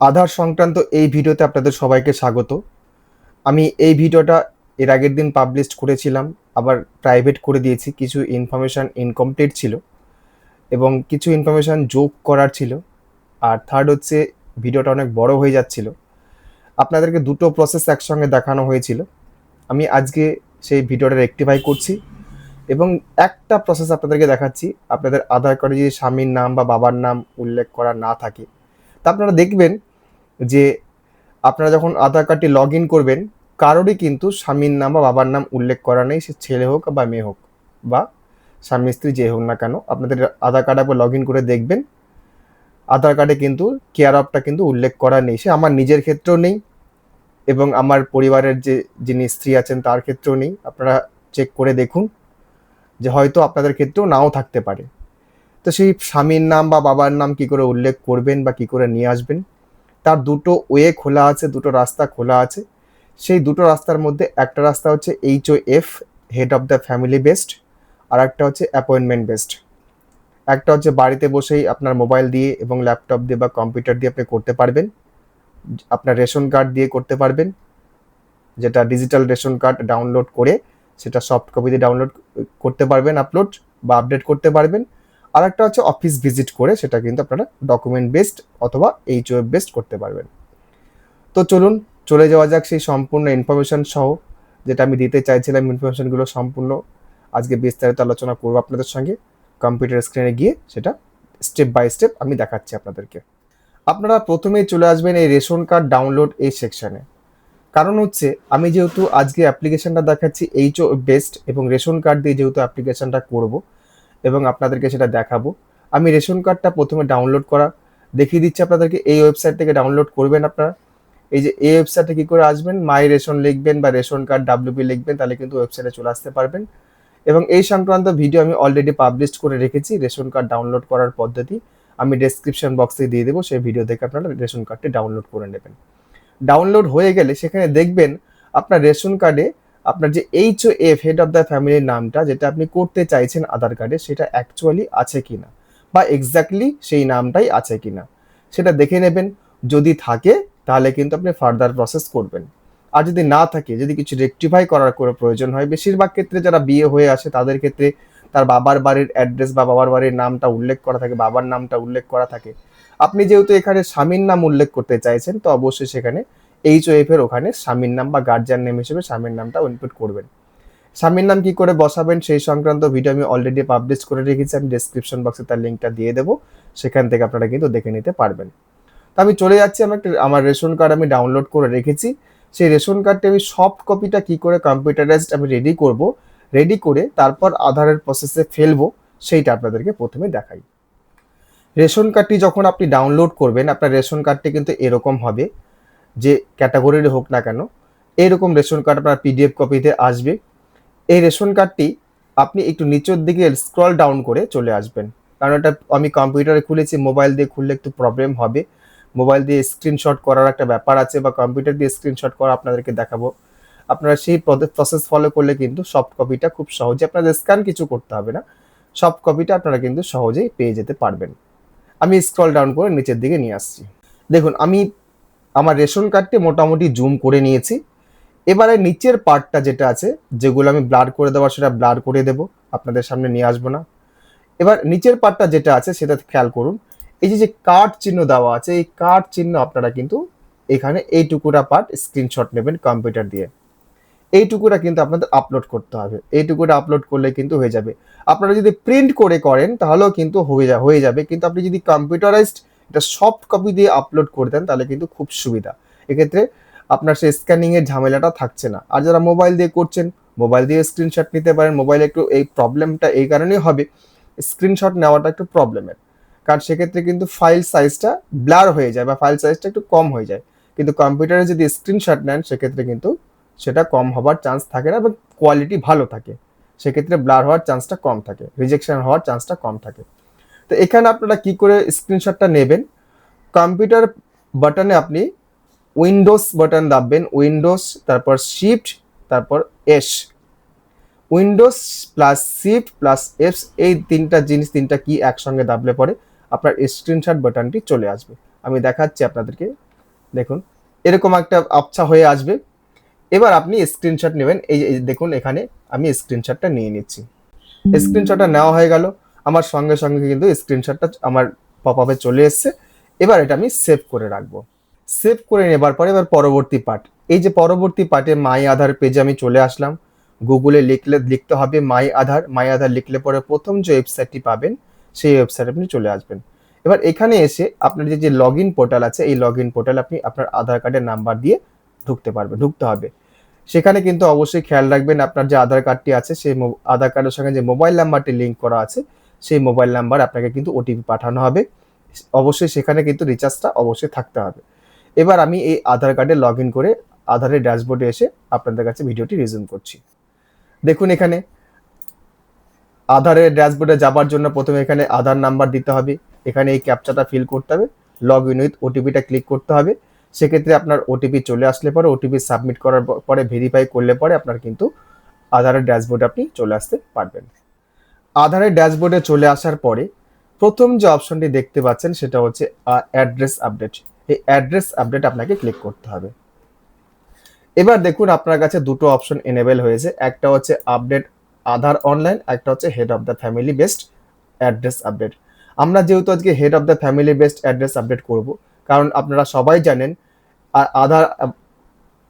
আধার সংক্রান্ত এই ভিডিওতে আপনাদের সবাইকে স্বাগত। আমি এই ভিডিওটা এর আগের দিন পাবলিশ করেছিলাম, আবার প্রাইভেট করে দিয়েছি, কিছু ইনফরমেশান ইনকমপ্লিট ছিল এবং কিছু ইনফরমেশান যোগ করার ছিল। আর থার্ড হচ্ছে ভিডিওটা অনেক বড় হয়ে যাচ্ছিল। আপনাদেরকে দুটো প্রসেস একসঙ্গে দেখানো হয়েছিল। আমি আজকে সেই ভিডিওটা রেকটিফাই করছি এবং একটা প্রসেস আপনাদেরকে দেখাচ্ছি। আপনাদের আধার কার্ডে যদি স্বামীর নাম বা বাবার নাম উল্লেখ করা না থাকে, তা আপনারা দেখবেন যে আপনারা যখন আধার কার্ডটি লগ ইন করবেন, কারোরই কিন্তু স্বামীর নাম বা বাবার নাম উল্লেখ করা নেই, সে ছেলে হোক বা মেয়ে হোক, বা স্বামী, স্ত্রী যে হোক না কেন, আপনাদের আধার কার্ড একবার লগ ইন করে দেখবেন। আধার কার্ডে কিন্তু কেয়ার অফটা কিন্তু উল্লেখ করা নেই, সে আমার নিজের ক্ষেত্রেও নেই এবং আমার পরিবারের যে, যিনি স্ত্রী আছেন তার ক্ষেত্রেও নেই, আপনারা চেক করে দেখুন যে হয়তো আপনাদের ক্ষেত্রেও নাও থাকতে পারে। তো সেই স্বামীর নাম বা বাবার নাম কি করে উল্লেখ করবেন বা কি করে নিয়ে আসবেন? তার দুটো ওয়ে খোলা আছে, দুটো রাস্তা খোলা আছে। সেই দুটো রাস্তার মধ্যে একটা রাস্তা হচ্ছে H O F head of the family based আর একটা হচ্ছে অ্যাপয়েন্টমেন্ট বেসড একটা হচ্ছে বাড়িতে বসেই আপনার মোবাইল দিয়ে এবং ল্যাপটপ দিয়ে বা কম্পিউটার দিয়ে আপনি করতে পারবেন। আপনার রেশন কার্ড দিয়ে করতে পারবেন। যেটা ডিজিটাল রেশন কার্ড ডাউনলোড করে সেটা সফট কপিতে ডাউনলোড করতে পারবেন আপলোড বা আপডেট করতে পারবেন। আর একটা হচ্ছে অফিস ভিজিট করে সেটা কিন্তু আপনারা ডকুমেন্ট বেসড অথবা এইচ ওয়েব বেসড করতে পারবেন। তো চলুন, চলে যাওয়া যাক সেই সম্পূর্ণ ইনফরমেশন সহ, যেটা আমি দিতে চাইছিলাম ইনফরমেশনগুলো সম্পূর্ণ। আজকে বিস্তারিত আলোচনা করব আপনাদের সঙ্গে। কম্পিউটার স্ক্রিনে গিয়ে সেটা স্টেপ বাই স্টেপ আমি দেখাচ্ছি আপনাদেরকে। আপনারা প্রথমেই চলে আসবেন এই রেশন কার্ড ডাউনলোড এই সেকশানে কারণ হচ্ছে, আমি যেহেতু আজকে অ্যাপ্লিকেশনটা দেখাচ্ছি এইচ ও বেস্ট এবং রেশন কার্ড দিয়ে যেহেতু অ্যাপ্লিকেশনটা করব এবং আপনাদেরকে সেটা দেখাবো। আমি রেশন কার্ডটা প্রথমে ডাউনলোড করা, দেখিয়ে দিচ্ছি আপনাদেরকে, এই ওয়েবসাইট থেকে ডাউনলোড করবেন আপনারা। এই যে, এই ওয়েবসাইটে কী করে আসবেন? মাই রেশন লিখবেন বা রেশন কার্ড ডাব্লিউপি লিখবেন, তাহলে কিন্তু ওয়েবসাইটে চলে আসতে পারবেন। এবং এই সংক্রান্ত ভিডিও আমি অলরেডি পাবলিশ করে রেখেছি, রেশন কার্ড ডাউনলোড করার পদ্ধতি। আমি ডেসক্রিপশন বক্সে দিয়ে দেবো, সেই ভিডিও দেখে আপনারা রেশন কার্ডটি ডাউনলোড করে নেবেন। ডাউনলোড হয়ে গেলে সেখানে দেখবেন, আপনার রেশন কার্ডে আপনার যে H O F head of the ফ্যামিলির নামটা, যেটা আপনি করতে চাইছেন আধার কার্ডে সেটা অ্যাকচুয়ালি আছে কি না বা এক্স্যাক্টলি সেই নামটাই আছে কি না সেটা দেখে নেবেন। যদি থাকে, তাহলে কিন্তু আপনি ফার্দার প্রসেস করবেন। আর যদি না থাকে, যদি কিছু রেকটিফাই করার করে প্রয়োজন হয়, বেশিরভাগ ক্ষেত্রে যারা বিয়ে হয়ে আসে, তাদের ক্ষেত্রে তার বাবার বাড়ির অ্যাড্রেস বা বাবার বাড়ির নামটা উল্লেখ করা থাকে, বাবার নামটা উল্লেখ করা থাকে। আপনি যেহেতু এখানে স্বামীর নাম উল্লেখ করতে চাইছেন, তো অবশ্যই সেখানে এইচ এর ওখানে স্বামীর নাম বা গার্জিয়ান নেম হিসেবে স্বামীর নামটা ইনপুট করবেন। স্বামীর নাম কি করে বসাবেন সেই সংক্রান্ত ভিডিও আমি অলরেডি পাবলিশ করে রেখেছি, আমি ডিসক্রিপশন বক্সে তার লিঙ্কটা দিয়ে দেবো, সেখান থেকে আপনারা কিন্তু দেখে নিতে পারবেন। তো আমি চলে যাচ্ছি আমার একটা, আমার রেশন কার্ড আমি ডাউনলোড করে রেখেছি। সেই রেশন কার্ডটি আমি সফট কপিটা কি করে কম্পিউটারাইজড আমি রেডি করব রেডি করে তারপর আধারের প্রসেসে ফেলব, সেইটা আপনাদেরকে প্রথমে দেখাই। রেশন কার্ডটি যখন আপনি ডাউনলোড করবেন, আপনার রেশন কার্ডটি কিন্তু এরকম হবে। যে ক্যাটাগরির হোক না কেন এইরকম রেশন কার্ড আপনার পিডিএফ কপিতে আসবে। এই রেশন কার্ডটি আপনি একটু নিচের দিকে স্ক্রল ডাউন করে চলে আসবেন। কারণ এটা আমি কম্পিউটারে খুলেছি মোবাইল দিয়ে খুললে একটু প্রবলেম হবে। মোবাইল দিয়ে স্ক্রিনশট করার একটা ব্যাপার আছে বা কম্পিউটার দিয়ে স্ক্রিনশট করা আপনাদেরকে দেখাবো। আপনারা সেই প্রসেস ফলো করলে কিন্তু সফট কপিটা খুব সহজে আপনাদের স্ক্যান কিছু করতে হবে না। সফট কপিটা আপনারা কিন্তু সহজেই পেয়ে যেতে পারবেন। আমি স্ক্রল ডাউন করে নিচের দিকে নিয়ে আসছি। দেখুন, আমি আমার রেশন কার্ডটি মোটামুটি জুম করে নিয়েছি। এবারে নিচের পার্টটা যেটা আছে, যেগুলো আমি ব্লার করে দেওয়ার সেটা ব্লার করে দেবো, আপনাদের সামনে নিয়ে আসব না। এবার নিচের পার্টটা যেটা আছে, সেটা খেয়াল করুন। এই যে যে কার্ড চিহ্ন দেওয়া আছে, এই কার্ড চিহ্ন আপনারা কিন্তু এখানে এইটুকুটা পার্ট স্ক্রিনশট নেবেন কম্পিউটার দিয়ে। এইটুকুটা কিন্তু আপনাদের আপলোড করতে হবে। এইটুকুটা আপলোড করলে কিন্তু হয়ে যাবে। আপনারা যদি প্রিন্ট করে করেন, তাহলেও কিন্তু হয়ে যা, হয়ে যাবে। কিন্তু আপনি যদি কম্পিউটারাইজড এটা সফট কপি দিয়ে আপলোড করে দেন, তাহলে কিন্তু খুব সুবিধা। এক্ষেত্রে আপনার সেই স্ক্যানিংয়ের ঝামেলাটা থাকছে না। আর যারা মোবাইল দিয়ে করছেন মোবাইল দিয়ে স্ক্রিনশট নিতে পারেন মোবাইলে একটু এই প্রবলেমটা এই কারণেই হবে স্ক্রিনশট নেওয়াটা একটু প্রবলেমের কারণ সেক্ষেত্রে কিন্তু ফাইল সাইজটা ব্লার হয়ে যায় বা ফাইল সাইজটা একটু কম হয়ে যায়। কিন্তু কম্পিউটারে যদি স্ক্রিনশট নেন, সেক্ষেত্রে কিন্তু সেটা কম হবার চান্স থাকে না এবং কোয়ালিটি ভালো থাকে। সেক্ষেত্রে ব্লার হওয়ার চান্সটা কম থাকে রিজেকশন হওয়ার চান্সটা কম থাকে। তো এখানে আপনারা কি করে স্ক্রিনশটটা নেবেন? কম্পিউটার বাটনে আপনি উইন্ডোজ বাটন দাববেন। উইন্ডোজ তারপর শিফট তারপর S Windows plus shift plus এফস এই তিনটা জিনিস, তিনটা কি একসঙ্গে দাবলে পরে আপনার স্ক্রিনশট বাটনটি চলে আসবে। আমি দেখাচ্ছি আপনাদেরকে। দেখুন, এরকম একটা আবছা হয়ে আসবে। এবার আপনি স্ক্রিনশট নেবেন। এই দেখুন এখানে আমি স্ক্রিনশটটা নিয়ে নিচ্ছি। স্ক্রিনশটটা নেওয়া হয়ে গেল। আমার সঙ্গে সঙ্গে কিন্তু স্ক্রিনশটটা আমার পপ আপে চলে এসছে। এবার এটা আমি সেভ করে রাখব। সেভ করে নেবার পরে এবার পরবর্তী পার্ট এই যে পরবর্তী পার্টে মাই আধার পেজে আমি চলে আসলাম। গুগলে লিখলে, লিখতে হবে মাই আধার মাই আধার লিখলে পরে প্রথম যে ওয়েবসাইটটি পাবেন, সেই ওয়েবসাইটে আপনি চলে আসবেন। এবার এখানে এসে আপনার যে যে লগ ইন পোর্টাল আছে, এই লগ ইন পোর্টাল আপনি আপনার আধার কার্ডের নাম্বার দিয়ে ঢুকতে পারবেন, ঢুকতে হবে। সেখানে কিন্তু অবশ্যই খেয়াল রাখবেন আপনার যে আধার কার্ডটি আছে, সেই আধার কার্ডের সঙ্গে যে মোবাইল নাম্বারটি লিঙ্ক করা আছে সেই মোবাইল নাম্বার আপনাকে কিন্তু ওটিপি পাঠানো হবে। অবশ্যই সেখানে কিন্তু রিচার্জটা অবশ্যই থাকতে হবে। এবার আমি এই আধার কার্ডে লগ ইন করে আধারের ড্যাশবোর্ডে এসে আপনাদের কাছে ভিডিওটি রিজিউম করছি। দেখুন এখানে, আধারের ড্যাশবোর্ডে যাবার জন্য প্রথমে এখানে আধার নাম্বার দিতে হবে। এখানে এই ক্যাপচাটা ফিল করতে হবে। লগ ইন উইথ ওটিপিটা ক্লিক করতে হবে। সেক্ষেত্রে আপনার ওটিপি চলে আসলে পরে ওটিপি সাবমিট করার পরে ভেরিফাই করলে পরে আপনার কিন্তু আধারের ড্যাশবোর্ডে আপনি চলে আসতে পারবেন। আধারের ড্যাশবোর্ডে চলে আসার পরে প্রথম যে অপশনটি দেখতে পাচ্ছেন সেটা হচ্ছে অ্যাড্রেস আপডেট। এই অ্যাড্রেস আপডেট আপনাকে ক্লিক করতে হবে। এবার দেখুন আপনার কাছে দুটো অপশন এনেবেল হয়েছে। একটা হচ্ছে আপডেট আধার অনলাইন, একটা হচ্ছে head of the family based address update আমরা যেহেতু আজকে head of the family based address update করব, কারণ আপনারা সবাই জানেন, আ- আধার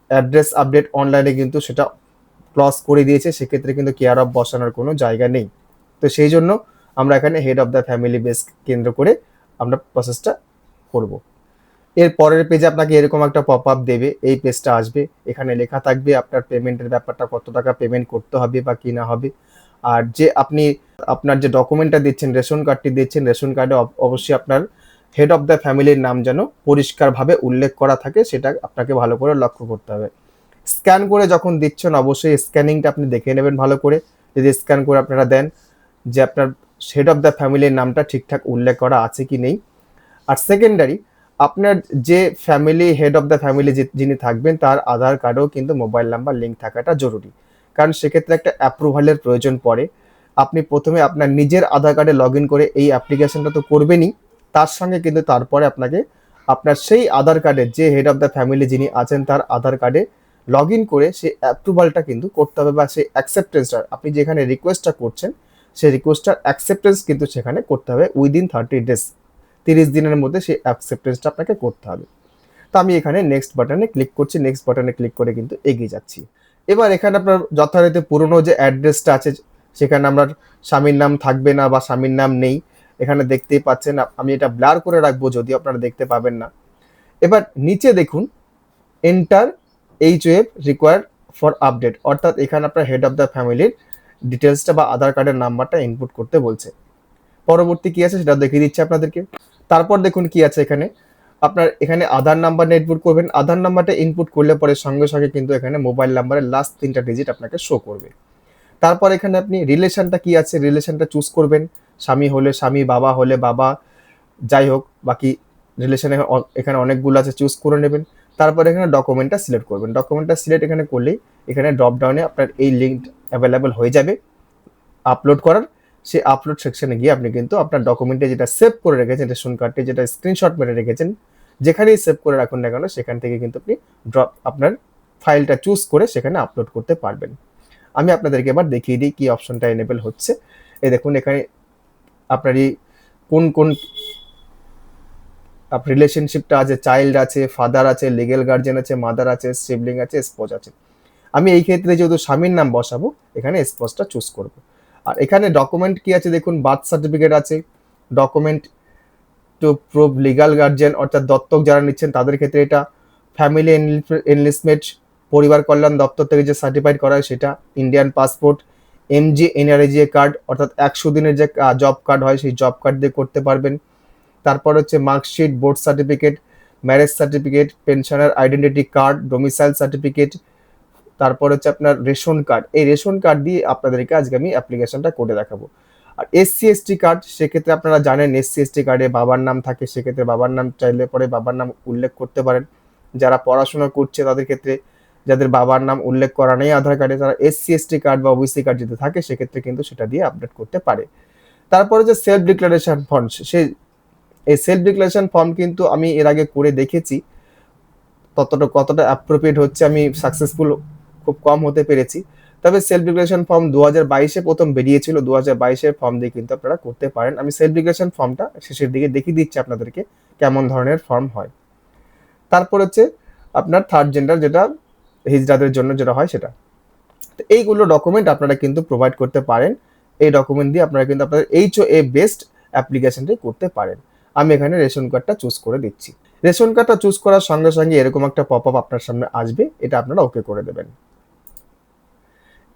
অ্যাড্রেস আপডেট অনলাইনে কিন্তু সেটা ক্লস করে দিয়েছে, সেক্ষেত্রে কিন্তু কেয়ার অফ বসানোর কোনো জায়গা নেই। তো সেই জন্য আমরা এখানে head of the family base কেন্দ্র করে আমরা প্রসেসটা করব। এর পরের পেজে আপনাকে এরকম একটা পপ আপ দেবে, এই পেজটা আসবে, এখানে লেখা থাকবে আপনার পেমেন্টের ব্যাপারটা, কত টাকা পেমেন্ট করতে হবে বা কি না হবে। আর যে আপনি, আপনার যে ডকুমেন্টটা দিচ্ছেন, রেশন কার্ডটি দিচ্ছেন, রেশন কার্ডে অবশ্যই আপনার হেড অফ দ্য ফ্যামিলির নাম যেন পরিষ্কারভাবে উল্লেখ করা থাকে, সেটা আপনাকে ভালো করে লক্ষ্য করতে হবে। স্ক্যান করে যখন দিচ্ছেন, অবশ্যই স্ক্যানিংটা আপনি দেখে নেবেন ভালো করে। যদি স্ক্যান করে আপনারা দেন যে আপনার হেড অফ দ্য ফ্যামিলির নামটা ঠিকঠাক উল্লেখ করা আছে কি নেই। আর সেকেন্ডারি আপনার যে family head of the family যিনি থাকবেন, তার আধার কার্ডেও কিন্তু মোবাইল নাম্বার লিঙ্ক থাকাটা জরুরি। কারণ সেক্ষেত্রে একটা অ্যাপ্রুভালের প্রয়োজন পড়ে। আপনি প্রথমে আপনার নিজের আধার কার্ডে লগ ইন করে এই অ্যাপ্লিকেশনটা তো করবেনই। তার সঙ্গে কিন্তু তারপরে আপনাকে আপনার সেই আধার কার্ডের যে হেড অফ দ্য ফ্যামিলি যিনি আছেন, তার আধার কার্ডে লগ ইন করে সেই অ্যাপ্রুভালটা কিন্তু করতে হবে বা সেই অ্যাকসেপ্টেন্সটা আপনি যেখানে রিকোয়েস্টটা করছেন সেই রিকোয়েস্টটার অ্যাকসেপ্টেন্স কিন্তু সেখানে করতে হবে উইদিন থার্টি ডেজ তিরিশ দিনের মধ্যে সেই অ্যাকসেপ্টেন্সটা আপনাকে করতে হবে। তো আমি এখানে নেক্সট বাটনে ক্লিক করছি নেক্সট বাটনে ক্লিক করে কিন্তু এগিয়ে যাচ্ছি। এবার এখানে আপনার যথারীতি পুরনো যে অ্যাড্রেসটা আছে, সেখানে আপনার স্বামীর নাম থাকবে না বা স্বামীর নাম নেই, এখানে দেখতেই পাচ্ছেন আমি এটা ব্লার করে রাখব যদি আপনারা দেখতে পাবেন না। এবার নিচে দেখুন enter H O F require for update অর্থাৎ এখানে আপনার হেড অফ দ্য ফ্যামিলির ডিটেলসটা বা আধার কার্ডের নাম্বারটা ইনপুট করতে বলছে। পরবর্তী কি আছে সেটা দেখিয়ে দিচ্ছে আপনাদেরকে। তারপর দেখুন কি আছে এখানে। আপনার এখানে আধার নাম্বার ইনপুট করবেন। আধার নাম্বারটা ইনপুট করলে পরে সঙ্গে সঙ্গে কিন্তু এখানে মোবাইল নাম্বারের লাস্ট তিনটা ডিজিট আপনাকে শো করবে। তারপর এখানে আপনি রিলেশনটা কি আছে? রিলেশনটা চুজ করবেন। স্বামী হলে স্বামী, বাবা হলে বাবা, যাই হোক, বাকি রিলেশনে এখানে অনেকগুলো আছে চুজ করে নেবেন। তারপর এখানে ডকুমেন্টটা সিলেক্ট করবেন। ডকুমেন্টটা সিলেক্ট এখানে করলেই এখানে ড্রপ ডাউনে আপনার এই লিঙ্ক অ্যাভেলেবেল হয়ে যাবে। আপলোড করার। সেই আপলোড সেকশনে গিয়ে আপনি কিন্তু আপনার ডকুমেন্টে যেটা সেভ করে রেখেছেন, রেশন কার্ডে যেটা স্ক্রিনশট মেরে রেখেছেন, যেখানেই সেভ করে রাখুন না কেন, সেখান থেকে কিন্তু আপনি ড্রপ আপনার ফাইলটা চুজ করে সেখানে আপলোড করতে পারবেন। আমি আপনাদেরকে এবার দেখিয়ে দিই কী অপশনটা এনেবেল হচ্ছে। এই দেখুন এখানে আপনারই কোন কোন রিলেশনশিপটা আছে চাইল্ড আছে ফাদার আছে লিগেল গার্জেন আছে মাদার আছে সিবলিং আছে স্পোজ আছে। আমি এই ক্ষেত্রে যেহেতু স্বামীর নাম বসাবো, এখানে স্পোজটা চুজ করব। আর এখানে ডকুমেন্ট কি আছে দেখুন বার্থ সার্টিফিকেট আছে document to prove legal guardian অর্থাৎ দত্তক যারা নিচ্ছেন তাদের ক্ষেত্রে এটা ফ্যামিলি এনলিসমেন্ট পরিবার কল্যাণ দপ্তর থেকে যে সার্টিফাইড করা হয় সেটা Indian passport MG NREGA card অর্থাৎ একশো দিনের যে জব কার্ড হয়, সেই জব কার্ড দিয়ে করতে পারবেন। তারপর হচ্ছে marksheet, board certificate, marriage certificate, pensioner identity card domicile certificate তারপর হচ্ছে আপনার রেশন কার্ড। এই রেশন কার্ড দিয়ে আপনাদেরকে আজকে আমি অ্যাপ্লিকেশনটা করে দেখাবো। আর এসসি, এসটি কার্ড, সেক্ষেত্রে আপনারা জানেন এসসি, এসটি কার্ডে বাবার নাম থাকে। সেক্ষেত্রে বাবার নাম চাইলে পরে বাবার নাম উল্লেখ করতে পারেন। যারা পড়াশোনা করছে তাদের ক্ষেত্রে যাদের বাবার নাম উল্লেখ করা নেই আধার কার্ডে, তারা এসসি, এসটি কার্ড বা ওবিসি কার্ড যদি থাকে, সেক্ষেত্রে কিন্তু সেটা দিয়ে আপডেট করতে পারে। তারপরে যে সেলফ ডিক্লারেশন ফর্ম সেই এই সেলফ ডিক্লারেশন ফর্ম কিন্তু আমি এর আগে করে দেখেছি। ততটা, কতটা অ্যাপ্রোপ্রিয়েট হচ্ছে আমি সাকসেসফুল খুব কম হতে পেরেছি। তবে সেলফ ডিক্লারেশন ফর্ম দু হাজার বাইশে প্রথম বেরিয়েছিল দু হাজার বাইশের ফর্ম দিয়ে কিন্তু আপনারা করতে পারেন। আমি সেলফ ডিক্লারেশন ফর্মটা শেষের দিকে দেখিয়ে দিচ্ছি আপনাদেরকে কেমন ধরনের ফর্ম হয়। তারপর হচ্ছে আপনার থার্ড জেন্ডার যেটা হিজড়াদের জন্য যেটা হয় সেটা। তো এইগুলো ডকুমেন্ট আপনারা কিন্তু প্রোভাইড করতে পারেন। এই ডকুমেন্ট দিয়ে আপনারা কিন্তু আপনাদের এইচ ও এ বেস্ট অ্যাপ্লিকেশনটি করতে পারেন। আমি এখানে রেশন কার্ডটা চুজ করে দিচ্ছি। রেশন কার্ডটা চুজ করার সঙ্গে সঙ্গে এরকম একটা পপ আপ আপনার সামনে আসবে, এটা আপনারা ওকে করে দেবেন।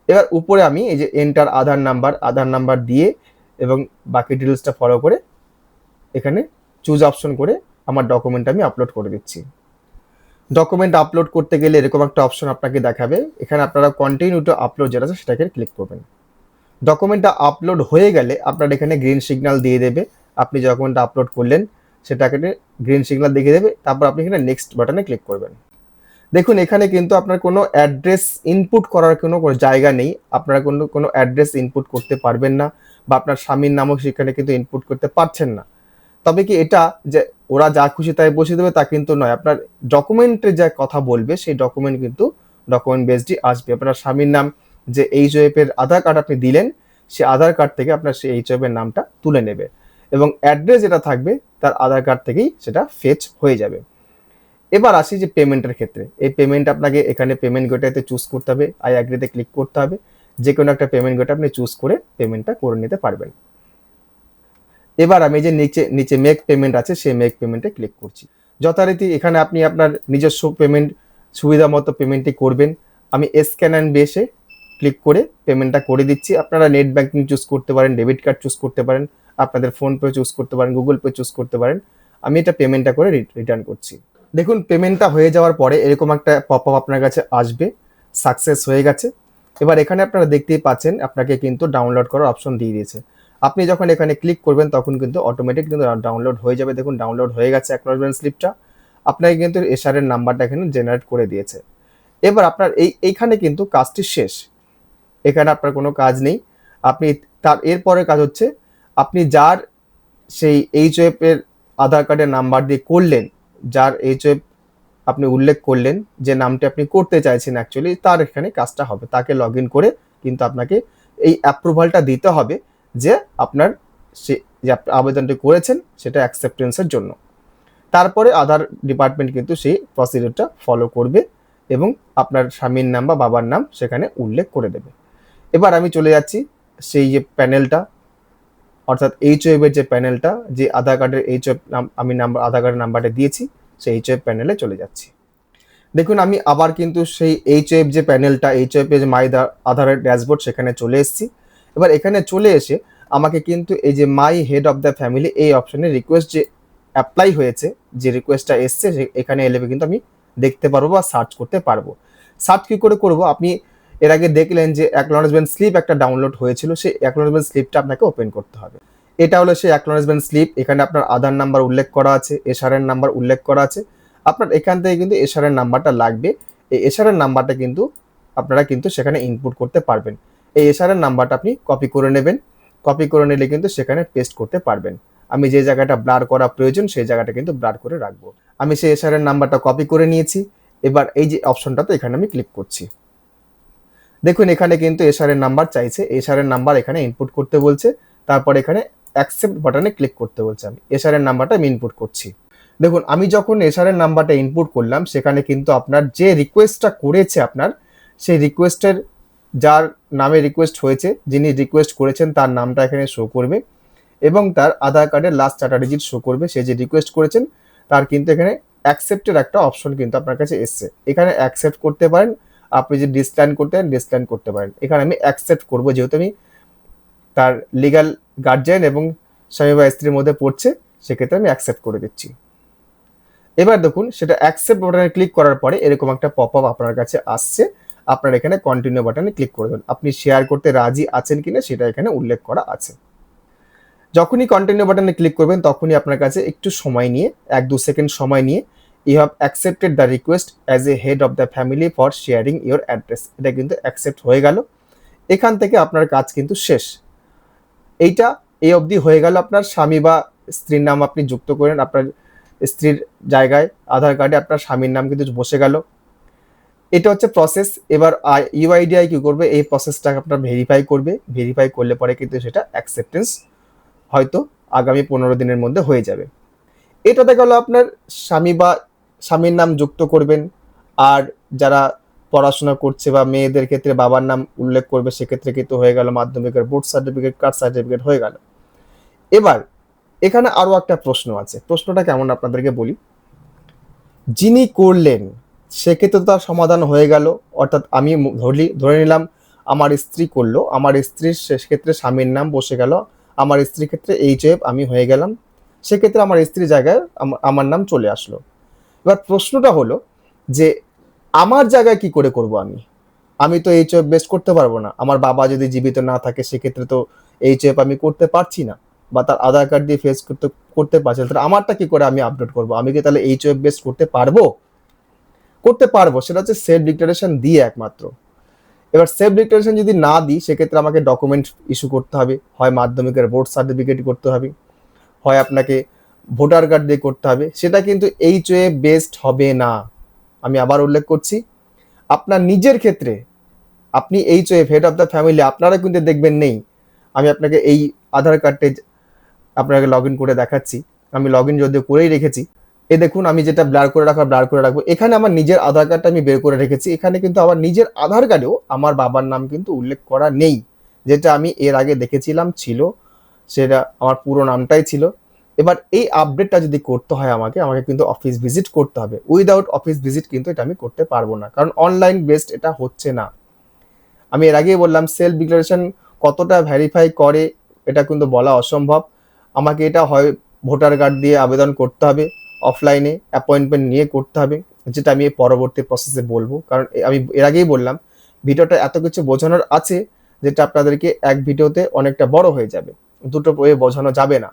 এবার উপরে আমি এই যে enter Aadhaar number Aadhaar number দিয়ে এবং বাকি ডিটেলসটা ফলো করে এখানে চুজ অপশন করে আমার ডকুমেন্ট আমি আপলোড করে দিচ্ছি। ডকুমেন্ট আপলোড করতে গেলে এরকম একটা অপশন আপনাকে দেখাবে। এখানে আপনারা কন্টিনিউ টু আপলোড যেটা আছে সেটাকে ক্লিক করবেন। ডকুমেন্টটা আপলোড হয়ে গেলে আপনার এখানে গ্রিন সিগন্যাল দিয়ে দেবে। আপনি ডকুমেন্টটা আপলোড করলেন, সেটাকে গ্রিন সিগন্যাল দেখিয়ে দেবে, তারপর আপনি এখানে নেক্সট বাটনে ক্লিক করবেন। দেখুন, এখানে কিন্তু আপনার কোনো অ্যাড্রেস ইনপুট করার কোনো জায়গা নেই। আপনারা কোনো কোনো অ্যাড্রেস ইনপুট করতে পারবেন না, বা আপনার স্বামীর নামও সেখানে কিন্তু ইনপুট করতে পারছেন না। তবে কি এটা যে ওরা যা খুশি তাই বসিয়ে দেবে, তা কিন্তু নয়। আপনার ডকুমেন্টের যা কথা বলবে, সেই ডকুমেন্ট কিন্তু ডকুমেন্ট বেসডই আসবে। আপনার স্বামীর নাম যে এইচ এর আধার কার্ড আপনি দিলেন সেই আধার কার্ড থেকে আপনার সেই এইচ এর নামটা তুলে নেবে। এবং অ্যাড্রেস যেটা থাকবে, তার আধার কার্ড থেকেই সেটা ফেচ হয়ে যাবে। এবার আসি যে পেমেন্টের ক্ষেত্রে। এই পেমেন্ট আপনাকে এখানে পেমেন্ট গেটওয়েতে চুজ করতে হবে আই অ্যাগ্রিতে ক্লিক করতে হবে। যে কোনো একটা পেমেন্ট গেটে আপনি চুজ করে পেমেন্টটা করে নিতে পারবেন। এবার আমি যে নিচে নিচে মেক পেমেন্ট আছে, সেই মেক পেমেন্টে ক্লিক করছি। যথারীতি এখানে আপনি আপনার নিজস্ব পেমেন্ট সুবিধা মতো পেমেন্টটি করবেন। আমি স্ক্যান অ্যান্ড বেসে ক্লিক করে পেমেন্টটা করে দিচ্ছি। আপনারা নেট ব্যাঙ্কিং চুজ করতে পারেন ডেবিট কার্ড চুজ করতে পারেন। আপনাদের ফোনপে চুজ করতে পারেন গুগল পে চুজ করতে পারেন। আমি এটা পেমেন্টটা করে রিটার্ন করছি। দেখুন পেমেন্টটা হয়ে যাওয়ার পরে এরকম একটা পপ আপ আপনার কাছে আসবে সাকসেস হয়ে গেছে। এবার এখানে আপনারা দেখতেই পাচ্ছেন, আপনাকে কিন্তু ডাউনলোড করার অপশন দিয়ে দিয়েছে। আপনি যখন এখানে ক্লিক করবেন, তখন কিন্তু অটোমেটিক কিন্তু ডাউনলোড হয়ে যাবে। দেখুন ডাউনলোড হয়ে গেছে অ্যাকনোলজমেন্ট স্লিপটা আপনাকে কিন্তু এসআরের নাম্বারটা এখানে জেনারেট করে দিয়েছে। এবার আপনার এই, এইখানে কিন্তু কাজটি শেষ। এখানে আপনার কোনো কাজ নেই। আপনি তার, এরপরের কাজ হচ্ছে আপনি যার সেই এইচ এর আধার কার্ডের নাম্বার দিয়ে করলেন, যার এইচ আপনি উল্লেখ করলেন যে নামটি আপনি করতে চাইছেন অ্যাকচুয়ালি তার এখানে কাজটা হবে। তাকে লগ ইন করে কিন্তু আপনাকে এই অ্যাপ্রুভালটা দিতে হবে যে আপনার সে যে আবেদনটি করেছেন সেটা অ্যাকসেপ্টেন্সের জন্য। তারপরে আধার ডিপার্টমেন্ট কিন্তু সেই প্রসিডিউরটা ফলো করবে এবং আপনার স্বামীর নাম বা বাবার নাম সেখানে উল্লেখ করে দেবে। এবার আমি চলে যাচ্ছি সেই যে প্যানেলটা অর্থাৎ এইচ এর যে প্যানেলটা, যে আধার কার্ডের এইচ নাম, আমি নাম্বার আধার কার্ডের নাম্বারটা দিয়েছি, সেই এইচ ওয়েব প্যানেলে চলে যাচ্ছি। দেখুন, আমি আবার কিন্তু সেই এইচ ওয়েব যে প্যানেলটা এইচ এফ যে মাই আধারের ড্যাশবোর্ড সেখানে চলে এসেছি। এবার এখানে চলে এসে আমাকে কিন্তু এই যে my head of the family এই অপশনে রিকোয়েস্ট যে অ্যাপ্লাই হয়েছে, যে রিকোয়েস্টটা এসছে এখানে এলে কিন্তু আমি দেখতে পারব বা সার্চ করতে পারব। সার্চ কী করে করব? আপনি এর আগে দেখলেন যে অ্যাকনোলেজমেন্ট স্লিপ একটা ডাউনলোড হয়েছিল, সেই অ্যাকনোলেজমেন্ট স্লিপটা আপনাকে ওপেন করতে হবে। এটা হলো সেই অ্যাকনোলেজমেন্ট স্লিপ এখানে আপনার আধার নাম্বার উল্লেখ করা আছে এসআরের নাম্বার উল্লেখ করা আছে। আপনার এখান থেকে কিন্তু এসআরের নাম্বারটা লাগবে। এই এসআরের নাম্বারটা কিন্তু আপনারা কিন্তু সেখানে ইনপুট করতে পারবেন। এই এসআরের নাম্বারটা আপনি কপি করে নেবেন। কপি করে নিলে কিন্তু সেখানে পেস্ট করতে পারবেন। আমি যে জায়গাটা ব্লার করা প্রয়োজন, সেই জায়গাটা কিন্তু ব্লার করে রাখব। আমি সেই এসআরের নাম্বারটা কপি করে নিয়েছি। এবার এই যে অপশনটাতে এখানে আমি ক্লিক করছি। দেখুন, এখানে কিন্তু এসআরের নাম্বার চাইছে। এসআরের নাম্বার এখানে ইনপুট করতে বলছে। তারপর এখানে অ্যাকসেপ্ট বাটনে ক্লিক করতে বলছে আমি। এসআরের নাম্বারটা আমি ইনপুট করছি। দেখুন, আমি যখন এসআরের নাম্বারটা ইনপুট করলাম, সেখানে কিন্তু আপনার যে রিকোয়েস্টটা করেছে আপনার, সেই রিকোয়েস্টের যার নামে রিকোয়েস্ট হয়েছে, যিনি রিকোয়েস্ট করেছেন, তার নামটা এখানে শো করবে এবং তার আধার কার্ডের লাস্ট চারটা ডিজিট শো করবে। সে যে রিকোয়েস্ট করেছেন, তার কিন্তু এখানে অ্যাকসেপ্টের একটা অপশন কিন্তু আপনার কাছে এসছে। এখানে অ্যাকসেপ্ট করতে পারেন আপনি যদি ডিসলাইন করতে পারেন ডিসলাইন করতে পারেন। এখানে আমি অ্যাকসেপ্ট করব, যেহেতু আমি তার লিগাল গার্জিয়ান এবং স্বামী বা স্ত্রীর মধ্যে পড়ছে, সেক্ষেত্রে আমি অ্যাকসেপ্ট করে দিচ্ছি। এবার দেখুন, সেটা অ্যাকসেপ্ট বাটনে ক্লিক করার পরে এরকম একটা পপ আপ আপনার কাছে আসছে। আপনার এখানে কন্টিনিউ বাটনে ক্লিক করে দেবেন আপনি শেয়ার করতে রাজি আছেন কিনা, সেটা এখানে উল্লেখ করা আছে। যখনই কন্টিনিউ বাটনে ক্লিক করবেন, তখনই আপনার কাছে একটু সময় নিয়ে, এক দু সেকেন্ড সময় নিয়ে you have accepted the request as a head of the family for sharing your address এটা কিন্তু অ্যাকসেপ্ট হয়ে গেল। এখান থেকে আপনার কাজ কিন্তু শেষ। এইটা এই অবধি হয়ে গেল আপনার স্বামী বা স্ত্রীর নাম আপনি যুক্ত করেন, আপনার স্ত্রীর জায়গায় আধার কার্ডে আপনার স্বামীর নাম কিন্তু বসে গেল। এটা হচ্ছে প্রসেস এবার ইউআইডিআই কি করবে? এই প্রসেসটাকে আপনার ভেরিফাই করবে। ভেরিফাই করলে পরে কিন্তু সেটা অ্যাকসেপ্টেন্স হয়তো আগামী পনেরো দিনের মধ্যে হয়ে যাবে। এটাতে গেল আপনার স্বামী বা স্বামীর নাম যুক্ত করবেন। আর যারা পড়াশোনা করছে বা মেয়েদের ক্ষেত্রে বাবার নাম উল্লেখ করবে, সেক্ষেত্রে কিন্তু হয়ে গেল মাধ্যমিকের বোর্ড সার্টিফিকেট কার্ড সার্টিফিকেট হয়ে গেল। এবার, এখানে আরও একটা প্রশ্ন আছে। প্রশ্নটা কেমন আপনাদেরকে বলি? যিনি করলেন, সেক্ষেত্রে তার সমাধান হয়ে গেল। অর্থাৎ আমি ধরলি ধরে নিলাম, আমার স্ত্রী করল, আমার স্ত্রীর সেক্ষেত্রে স্বামীর নাম বসে গেল, আমার স্ত্রীর ক্ষেত্রে এইচ এফ আমি হয়ে গেলাম। সেক্ষেত্রে আমার স্ত্রীর জায়গায় আমার নাম চলে আসলো। এবার প্রশ্নটা হলো যে আমার জায়গায় কি করে করব আমি? আমি তো এইচ এফ বেস্ট করতে পারব না। আমার বাবা যদি জীবিত না থাকে, সেক্ষেত্রে তো এইচ এফ আমি করতে পারছি না বা তার আধার কার্ড দিয়ে ফেস করতে করতে পারছি তাহলে আমারটা কি করে আমি আপডেট করব? আমি কি তাহলে এইচ এফ বেস্ট করতে পারব? করতে পারব, সেটা হচ্ছে সেফ ডিক্লারেশন দিয়ে একমাত্র। এবার সেফ ডিক্লারেশন যদি না দিই, সেক্ষেত্রে আমাকে ডকুমেন্ট ইস্যু করতে হবে। হয় মাধ্যমিকের বোর্ড সার্টিফিকেট করতে হবে। হয় আপনাকে ভোটার কার্ড দিয়ে করতে হবে, সেটা কিন্তু এইচ ওয়ে বেসড হবে না। আমি আবার উল্লেখ করছি, আপনার নিজের ক্ষেত্রে আপনি H O F head of the family আপনারা কিন্তু দেখবেন নেই। আমি আপনাকে এই আধার কার্ডে আপনাকে লগ ইন করে দেখাচ্ছি। আমি লগ ইন যদিও করেই রেখেছি। এ দেখুন, আমি যেটা ব্লার করে রাখা ব্লার করে রাখব, এখানে আমার নিজের আধার কার্ডটা আমি বের করে রেখেছি। এখানে কিন্তু আমার নিজের আধার কার্ডেও আমার বাবার নাম কিন্তু উল্লেখ করা নেই। যেটা আমি এর আগে দেখেছিলাম, ছিল, সেটা আমার পুরো নামটাই ছিল। এবার এই আপডেটটা যদি করতে হয় আমাকে আমাকে কিন্তু অফিস ভিজিট করতে হবে। উইদাউট অফিস ভিজিট কিন্তু এটা আমি করতে পারব না। কারণ অনলাইন বেসড এটা হচ্ছে না। আমি এর আগেই বললাম সেলফ ডিক্লারেশন কতটা ভেরিফাই করে, এটা কিন্তু বলা অসম্ভব। আমাকে এটা হয় ভোটার কার্ড দিয়ে আবেদন করতে হবে অফলাইনে অ্যাপয়েন্টমেন্ট নিয়ে করতে হবে, যেটা আমি পরবর্তী প্রসেসে বলব। কারণ আমি এর আগেই বললাম, ভিডিওটা এত কিছু বোঝানোর আছে, যেটা আপনাদেরকে এক ভিডিওতে অনেকটা বড় হয়ে যাবে। দুটো বইয়ে বোঝানো যাবে না।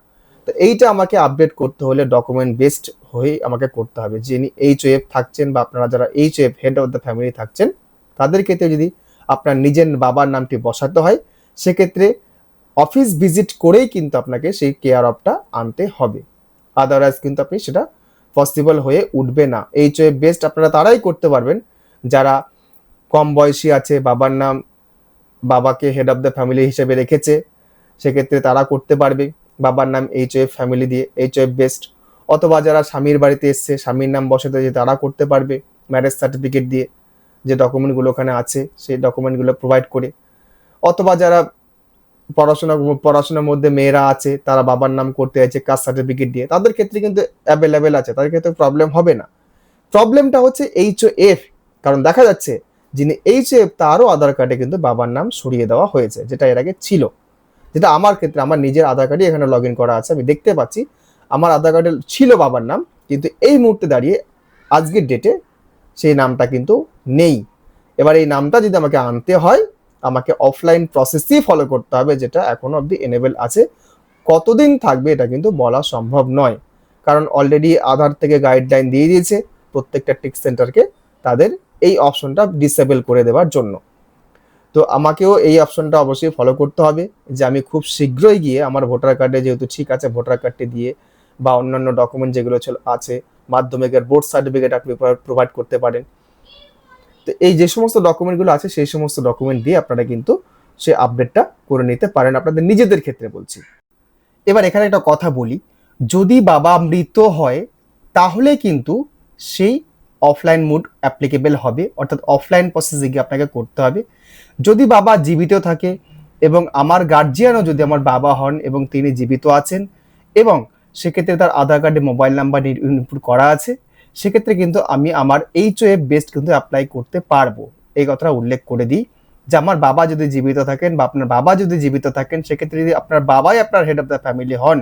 তো এইটা আমাকে আপডেট করতে হলে ডকুমেন্ট বেসড হয়ে আমাকে করতে হবে। যিনি এইচ ওয়েভ থাকছেন বা আপনারা যারা H O F head of the family থাকছেন, তাদের ক্ষেত্রে যদি আপনার নিজের বাবার নামটি বসাতে হয়, সেক্ষেত্রে অফিস ভিজিট করেই কিন্তু আপনাকে সেই কেয়ার অফটা আনতে হবে। আদারওয়াইজ কিন্তু আপনি সেটা পসিবল হয়ে উঠবে না। এইচ ওয়েভ বেস্ট আপনারা তারাই করতে পারবেন। যারা কম বয়সী আছে, বাবার নাম বাবাকে হেড অফ দ্য ফ্যামিলি হিসেবে রেখেছে, সেক্ষেত্রে তারা করতে পারবে। বাবার নাম এইচ ওয়েভ ফ্যামিলি দিয়ে এইচ ওয়েভ বেস্ট অথবা যারা স্বামীর বাড়িতে এসছে, স্বামীর নাম বসাতে যে তারা করতে পারবে ম্যারেজ সার্টিফিকেট দিয়ে, যে ডকুমেন্টগুলো ওখানে আছে, সেই ডকুমেন্টগুলো প্রোভাইড করে। অথবা যারা পড়াশোনা, পড়াশোনার মধ্যে মেয়েরা আছে, তারা বাবার নাম করতে আছে কাস্ট সার্টিফিকেট দিয়ে, তাদের ক্ষেত্রে কিন্তু অ্যাভেলেবেল আছে, তাদের ক্ষেত্রে প্রবলেম হবে না। প্রবলেমটা হচ্ছে এইচ ও এফ কারণ দেখা যাচ্ছে যিনি এইচ এফ তারও আধার কার্ডে কিন্তু বাবার নাম সরিয়ে দেওয়া হয়েছে, যেটা এর আগে ছিল। যেটা আমার ক্ষেত্রে আমার নিজের আধার কার্ডে এখানে লগ করা আছে, আমি দেখতে পাচ্ছি। আমার আধার কার্ডে ছিল বাবার নাম, কিন্তু এই মুহূর্তে দাঁড়িয়ে আজকের ডেটে সেই নামটা কিন্তু নেই। এবার এই নামটা যদি আমাকে আনতে হয়, আমাকে অফলাইন প্রসেসই ফলো করতে হবে, যেটা এখনও অবধি এনেবেল আছে। কতদিন থাকবে এটা কিন্তু বলা সম্ভব নয়, কারণ অলরেডি আধার থেকে গাইডলাইন দিয়ে দিয়েছে প্রত্যেকটা টিক সেন্টারকে তাদের এই অপশনটা ডিসেবল করে দেওয়ার জন্য। তো আমাকেও এই অপশনটা অবশ্যই ফলো করতে হবে যে আমি খুব শীঘ্রই গিয়ে আমার ভোটার কার্ডে যেহেতু ঠিক আছে ভোটার কার্ডটি দিয়ে বা অন্যান্য ডকুমেন্ট যেগুলো আছে, মাধ্যমিকের বোর্ড সার্টিফিকেট আপনি প্রোভাইড করতে পারেন। তো এই যে সমস্ত ডকুমেন্টগুলো আছে, সেই সমস্ত ডকুমেন্ট দিয়ে আপনারা কিন্তু সে আপডেটটা করে নিতে পারেন আপনাদের নিজেদের ক্ষেত্রে বলছি। এবার এখানে একটা কথা বলি, যদি বাবা মৃত হয়, তাহলে কিন্তু সেই অফলাইন মুড অ্যাপ্লিকেবল হবে, অর্থাৎ অফলাইন প্রসেসে গিয়ে আপনাকে করতে হবে। যদি বাবা জীবিত থাকে এবং আমার গার্জিয়ানও যদি আমার বাবা হন এবং তিনি জীবিত আছেন এবং সেক্ষেত্রে তার আধার কার্ডে মোবাইল নাম্বার ইনপুট করা আছে, সেক্ষেত্রে কিন্তু আমি আমার এইচ ওয়েব বেস্ট কিন্তু অ্যাপ্লাই করতে পারব। এই কথাটা উল্লেখ করে দিই যে আমার বাবা যদি জীবিত থাকেন বা আপনার বাবা যদি জীবিত থাকেন, সেক্ষেত্রে যদি আপনার বাবাই আপনার হেড অফ দ্য ফ্যামিলি হন,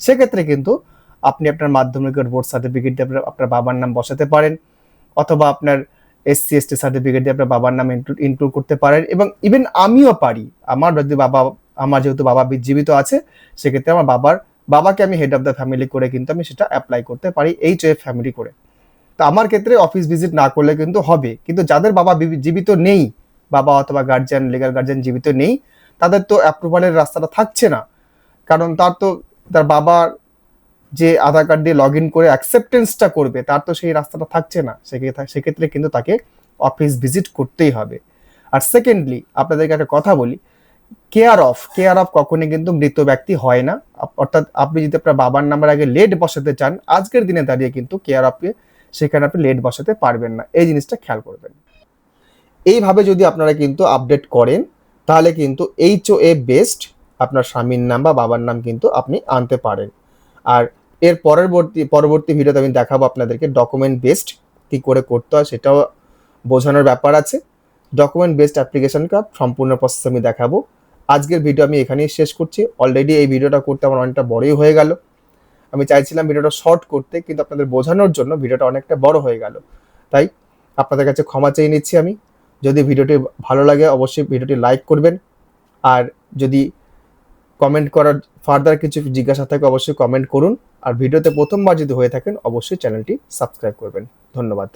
সেক্ষেত্রে কিন্তু আপনি আপনার মাধ্যমিকের বোর্ড সার্টিফিকেট আপনার বাবার নাম বসাতে পারেন। অথবা আপনার এসসি এসটি সার্টিফিকেট দিয়ে আপনার বাবার নাম ইনক্লুড করতে পারেন। এবং ইভেন আমিও পারি। আমার যদি বাবা, আমার যেহেতু বাবা জীবিত আছে, সেক্ষেত্রে আমার বাবার, বাবাকে আমি হেড অফ দ্য ফ্যামিলি করে কিন্তু আমি সেটা অ্যাপ্লাই করতে পারি এইচ ওয়েব ফ্যামিলি করে। তো আমার ক্ষেত্রে অফিস ভিজিট না করলে কিন্তু হবে। কিন্তু যাদের বাবা জীবিত নেই, বাবা অথবা গার্জিয়ান লিগাল গার্জিয়ান জীবিত নেই, তাদের তো অ্যাপ্রুভালের রাস্তাটা থাকছে না। কারণ তার তো, তার বাবার যে আধার কার্ড দিয়ে লগ ইন করে অ্যাকসেপ্টেন্সটা করবে, তার তো সেই রাস্তাটা থাকছে না। সেক্ষেত্রে সেক্ষেত্রে কিন্তু তাকে অফিস ভিজিট করতেই হবে। আর সেকেন্ডলি আপনাদেরকে একটা কথা বলি কেয়ার অফ কেয়ার অফ কখনই কিন্তু মৃত ব্যক্তি হয় না। অর্থাৎ আপনি যদি আপনার বাবার নাম্বার আগে লেট বসাতে চান, আজকের দিনে দাঁড়িয়ে কিন্তু কেয়ার অফকে সেখানে আপনি লেট বসাতে পারবেন না। এই জিনিসটা খেয়াল করবেন। এইভাবে যদি আপনারা কিন্তু আপডেট করেন, তাহলে কিন্তু এইচ ও এ বেস্ট আপনার স্বামীর নাম বা বাবার নাম কিন্তু আপনি আনতে পারেন। আর এর পরবর্তী পরবর্তী ভিডিওতে আমি দেখাবো আপনাদেরকে ডকুমেন্ট বেসড কী করে করতে হয় সেটাও বোঝানোর ব্যাপার আছে। ডকুমেন্ট বেসড অ্যাপ্লিকেশন কার্ড সম্পূর্ণ প্রসেস আমি দেখাবো। আজকের ভিডিও আমি এখানেই শেষ করছি। অলরেডি এই ভিডিওটা করতে আমার অনেকটা বড়ই হয়ে গেল। আমি চাইছিলাম ভিডিওটা শর্ট করতে, কিন্তু আপনাদের বোঝানোর জন্য ভিডিওটা অনেকটা বড় হয়ে গেল। তাই আপনাদের কাছে ক্ষমা চেয়ে নিচ্ছি আমি। যদি ভিডিওটি ভালো লাগে, অবশ্যই ভিডিওটি লাইক করবেন। আর যদি কমেন্ট করার ফার্দার কিছু জিজ্ঞাসা থাকে অবশ্যই কমেন্ট করুন। আর ভিডিওতে প্রথমবার যদি হয়ে থাকেন, অবশ্যই চ্যানেলটি সাবস্ক্রাইব করবেন। ধন্যবাদ।